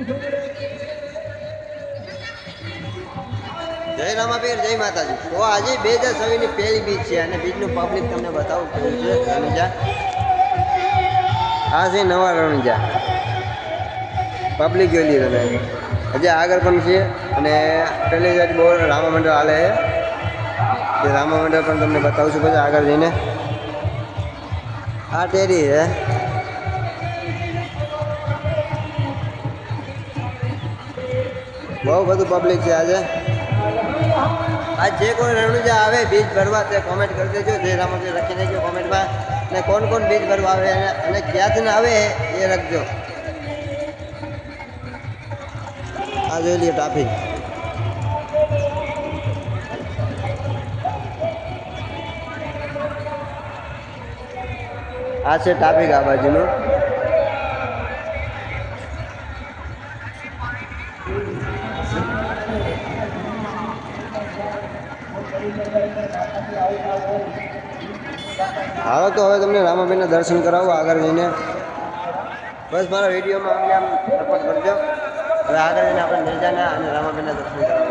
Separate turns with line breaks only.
જય રામાપીર, જય માતાજી. તો આજે બે હજાર છવ્વીસની પહેલી બીચ છે અને બીચનું પબ્લિક તમને બતાવું કેવું છે રણજા. આ છે નવા રણજા. પબ્લિક જોઈ તમે હજી આગળ પણ છે અને પહેલી જ બહુ રામા મંડળ હાલે છે. રામા મંડળ પણ તમને બતાવું છું, પછી આગળ જઈને. આ ટેરી છે. બહુ બધું પબ્લિક છે આજે. આ જે કોઈ રણુજા આવે, બીજ ભરવા તે કોમેન્ટ કરી દેજો. જે રામજી લખી દેજો કોમેન્ટમાં અને કોણ કોણ બીજ ભરવા આવે અને ક્યાંથી ના આવે એ રાખજો. આ જોઈ લઈએ ટ્રાફિક આ છે ટ્રાફિક આ બાજુનું. હાલો, તો હવે તમને રામાબેનના દર્શન કરાવો, આગળ જઈને. બસ, મારા વિડીયોમાં અમને આમ સપોર્ટ કરજો. હવે આગળ જઈને આપણે નિર્જાના અને રામાબેનના દર્શન કરાવીએ